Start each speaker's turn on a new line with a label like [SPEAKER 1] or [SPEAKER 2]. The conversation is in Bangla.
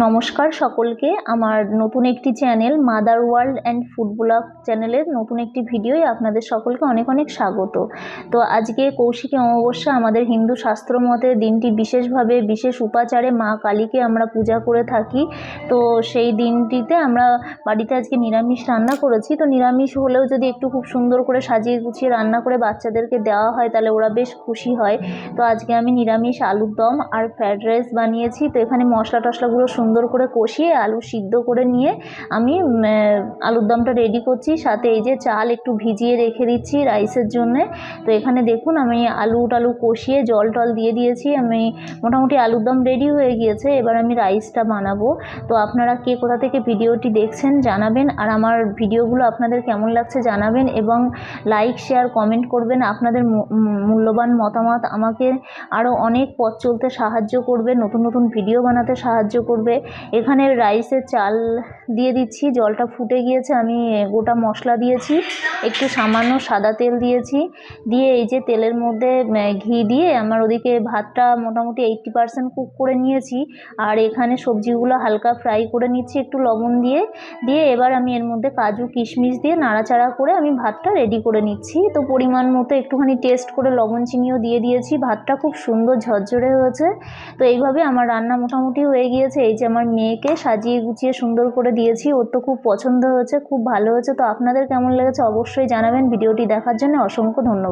[SPEAKER 1] নমস্কার সকলকে। আমার নতুন একটি channel mother world and food blog চ্যানেলের নতুন একটি ভিডিওয় আপনাদের সকলকে অনেক অনেক স্বাগত। তো আজকে কৌশিকী অমাবস্যা, আমাদের হিন্দু শাস্ত্র মতে দিনটি বিশেষভাবে, বিশেষ উপাচারে মা কালীকে আমরা পূজা করে থাকি। তো সেই দিনটিতে আমরা বাড়িতে আজকে নিরামিষ রান্না করেছি। তো নিরামিষ হলেও যদি একটু খুব সুন্দর করে সাজিয়ে গুছিয়ে রান্না করে বাচ্চাদেরকে দেওয়া হয়, তাহলে ওরা বেশ খুশি হয়। তো আজকে আমি নিরামিষ আলুর দম আর ফ্রায়েড রাইস বানিয়েছি। তো এখানে মশলা টশলাগুলো সুন্দর করে কষিয়ে আলু সিদ্ধ করে নিয়ে আমি আলুর দমটা রেডি করছি। সাথে এই যে চাল একটু ভিজিয়ে রেখে দিচ্ছি রাইসের জন্যে। তো এখানে দেখুন আমি আলু টালু কষিয়ে জল টল দিয়ে দিয়েছি। আমি মোটামুটি আলুর দম রেডি হয়ে গিয়েছে। এবার আমি রাইসটা বানাবো। তো আপনারা কে কোথা থেকে ভিডিওটি দেখছেন জানাবেন। আর আমার ভিডিওগুলো আপনাদের কেমন লাগছে জানাবেন। এবং লাইক শেয়ার কমেন্ট করবেন। আপনাদের মূল্যবান মতামত আমাকে আরও অনেক পথ চলতে সাহায্য করবে। নতুন নতুন ভিডিও বানাতে সাহায্য করবে। এখানে রাইসে চাল দিয়ে দিচ্ছি, জলটা ফুটে গিয়েছে, আমি গোটা মশলা দিয়েছি, একটু সামান্য সাদা তেল দিয়েছি, দিয়ে এই যে তেলের মধ্যে ঘি দিয়ে আমার ওদিকে ভাতটা মোটামুটি এইট্টি পারসেন্ট কুক করে নিয়েছি, আর এখানে সবজিগুলো হালকা ফ্রাই করে নিচ্ছি, একটু লবণ দিয়ে দিয়ে এবার আমি এর মধ্যে কাজু, কিশমিশ দিয়ে নাড়াচাড়া করে আমি ভাতটা রেডি করে নিচ্ছি। তো পরিমাণ মতো একটুখানি টেস্ট করে লবণ চিনিও দিয়ে দিয়েছি, ভাতটা খুব সুন্দর ঝরঝরে হয়েছে। তো এইভাবে আমার রান্না মোটামুটি হয়ে গিয়েছে, এই যে আমার মেয়েকে সাজিয়ে গুছিয়ে সুন্দর করে দিয়েছি, ওর তো খুব পছন্দ হয়েছে, খুব ভালো হয়েছে, তো আপনাদের কেমন লেগেছে অবশ্যই জানাবেন। ভিডিওটি দেখার জন্য অসংখ্য ধন্যবাদ।